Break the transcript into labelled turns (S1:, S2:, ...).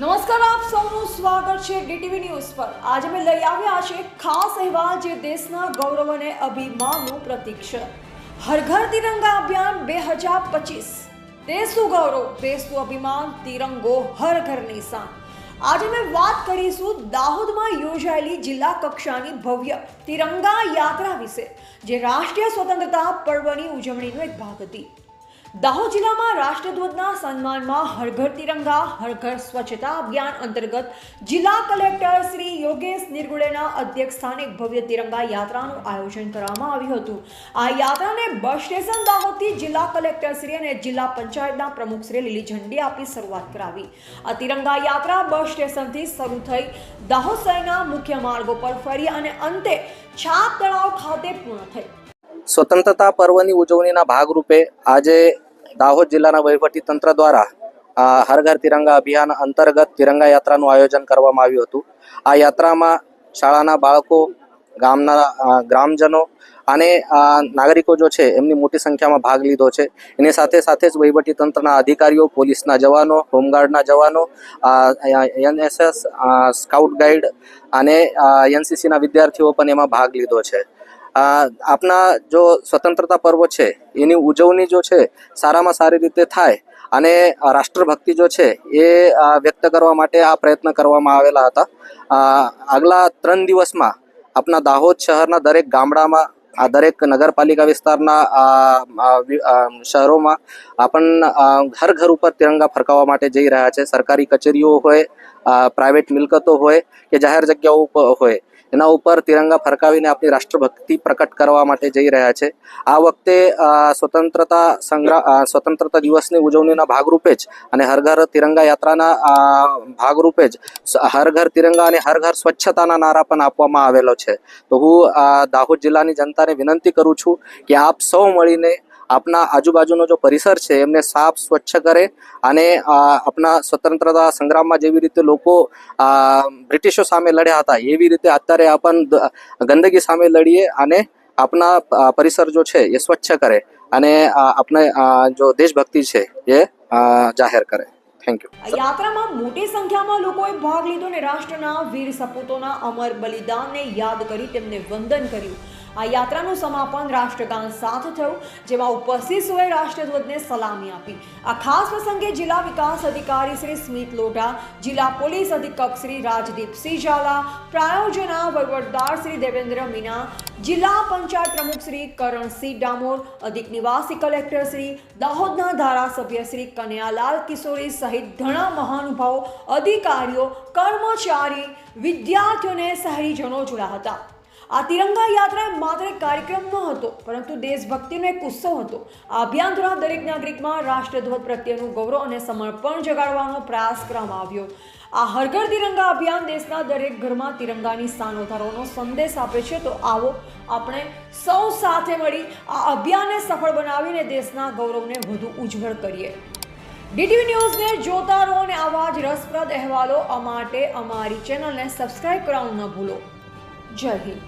S1: નમસ્કાર, આપ સૌનું સ્વાગત છે ડીટીવી ન્યૂઝ પર. આજે અમે લઈ આવ્યા છે ખાસ અહેવાલ જે દેશના ગૌરવ અને અભિમાનનું પ્રતીક છે. હર ઘર તિરંગા અભિયાન બે હજાર પચીસ. દેશનું ગૌરવ દેશનું અભિમાન, તિરંગો હર ઘર નિશાન આજે અમે વાત કરીશું દાહોદમાં યોજાયેલી જિલ્લા કક્ષાની ભવ્ય તિરંગા યાત્રા વિશે, જે રાષ્ટ્રીય સ્વતંત્રતા પર્વની ઉજવણીનો એક ભાગ હતી. દાહોદ જિલ્લામાં રાષ્ટ્રધ્વજના સન્માનમાં હર તિરંગા હર સ્વચ્છતા અભિયાન અંતર્ગત જિલ્લા કલેક્ટર શ્રી યોગેશ નિર્ગુળેના અધ્યક્ષ સ્થાને ભવ્ય તિરંગા યાત્રાનું આયોજન કરવામાં આવ્યું હતું. આ યાત્રાને બસ સ્ટેશન દાહોદથી જિલ્લા કલેક્ટર શ્રી અને જિલ્લા પંચાયતના પ્રમુખશ્રી લીલી ઝંડી આપી શરૂઆત કરાવી. આ તિરંગા યાત્રા બસ સ્ટેશનથી શરૂ થઈ દાહોદ શહેરના મુખ્ય માર્ગો પર ફરી અને અંતે છાપ તળાવ ખાતે પૂર્ણ થઈ.
S2: સ્વતંત્રતા પર્વની ઉજવણીના ભાગરૂપે આજે દાહોદ જિલ્લાના વહીવટી તંત્ર દ્વારા હર ઘર તિરંગા અભિયાન અંતર્ગત તિરંગા યાત્રાનું આયોજન કરવામાં આવ્યું હતું. આ યાત્રામાં શાળાના બાળકો, ગામના ગ્રામજનો અને નાગરિકો જો છે, એમની મોટી સંખ્યામાં ભાગ લીધો છે. એની સાથે સાથે જ વહીવટી તંત્રના અધિકારીઓ, પોલીસના જવાનો, હોમગાર્ડના જવાનો એનએસએસ સ્કાઉટ ગાઈડ અને એનસીસીના વિદ્યાર્થીઓ પણ એમાં ભાગ લીધો છે. અ, આપના જો સ્વતંત્રતા પર્વ છે એની ઉજવણી જો છે સારામાં સારી રીતે થાય અને રાષ્ટ્રભક્તિ જો છે એ વ્યક્ત કરવા માટે આ પ્રયત્ન કરવામાં આવેલા હતા. આગલા ત્રણ દિવસમાં આપણા દાહોદ શહેરના દરેક ગામડામાં આ દરેક નગરપાલિકા વિસ્તારના શહેરોમાં આપણ ઘર ઘર ઉપર તિરંગા ફરકાવવા માટે જઈ રહ્યા છે. સરકારી કચેરીઓ હોય પ્રાઇવેટ મિલકતો હોય કે જાહેર જગ્યાઓ હોય, એના ઉપર તિરંગા ફરકાવીને આપણી રાષ્ટ્રભક્તિ પ્રકટ કરવા માટે જઈ રહ્યા છે. આ વખતે સ્વતંત્રતા સંગ્રામ સ્વતંત્રતા દિવસની ઉજવણીના ભાગરૂપે જ અને હર ઘર તિરંગા યાત્રાના ભાગરૂપે જ હર ઘર તિરંગા અને હર ઘર સ્વચ્છતાના નારા પણ આપવામાં આવેલો છે. તો હું દાહોદ જિલ્લાની જનતાને વિનંતી કરું છું કે આપ સૌ મળીને આપના આજુબાજુનો જો પરિસર છે, એમને સાફ સ્વચ્છ કરે અને આપના સ્વતંત્રતા સંગ્રામમાં જેવી રીતે લોકો બ્રિટિશો સામે લડ્યા હતા, એવી રીતે અત્યારે આપણ ગંદકી સામે લડીએ અને આપના પરિસર જો છે, એ સ્વચ્છ કરે અને આપણે જો દેશભક્તિ છે, એ જાહેર કરે. થેન્ક યુ
S1: યાત્રામાં મોટી સંખ્યામાં લોકોએ ભાગ લીધો અને રાષ્ટ્રના વીર સપૂતોના અમર બલિદાનને યાદ કરી તેમને વંદન કર્યું. આ યાત્રાનું સમાપન રાષ્ટ્રગાન સાથે થયું, જેમાં ઉપસ્થિત સૌએ રાષ્ટ્રધ્વજને સલામી આપી. આ ખાસ પ્રસંગે જિલ્લા વિકાસ અધિકારી શ્રી સ્મિત લોઢા, જિલ્લા પોલીસ અધિક્ષક શ્રી રાજદીપસિંહ ઝાલા પ્રાયોજના વહીવટદાર શ્રી દેવેન્દ્ર મીના, જિલ્લા પંચાયત પ્રમુખ શ્રી કરણસિંહ ડામોર, અધિક નિવાસી કલેક્ટર શ્રી દાહોદના ધારાસભ્ય શ્રી કનૈયાલાલ કિશોરી સહિત ઘણા મહાનુભાવો, અધિકારીઓ, કર્મચારી વિદ્યાર્થીઓને શહેરીજનો જોડાયા હતા. આ તિરંગા યાત્રા માત્ર એક કાર્યક્રમ ન હતો, પરંતુ દેશભક્તિનો એક ઉત્સવ હતો. આ અભિયાન દ્વારા દરેક નાગરિકમાં રાષ્ટ્રધ્વજ પ્રત્યેનું ગૌરવ અને સમર્પણ જગાડવાનો પ્રયાસ કરવામાં આવ્યો. આ હરઘર તિરંગા અભિયાન દેશના દરેક ઘરમાં તિરંગાની સ્થાન વધારવાનો સંદેશ આપે છે. તો આવો આપણે સૌ સાથે મળી આ અભિયાનને સફળ બનાવીને દેશના ગૌરવને વધુ ઉજ્જવળ કરીએ. ડીટીવી ન્યૂઝને જોતા રહો અને આવા જ રસપ્રદ અહેવાલો માટે અમારી ચેનલને સબસ્ક્રાઇબ કરવાનું ન ભૂલો. જય હિન્દ.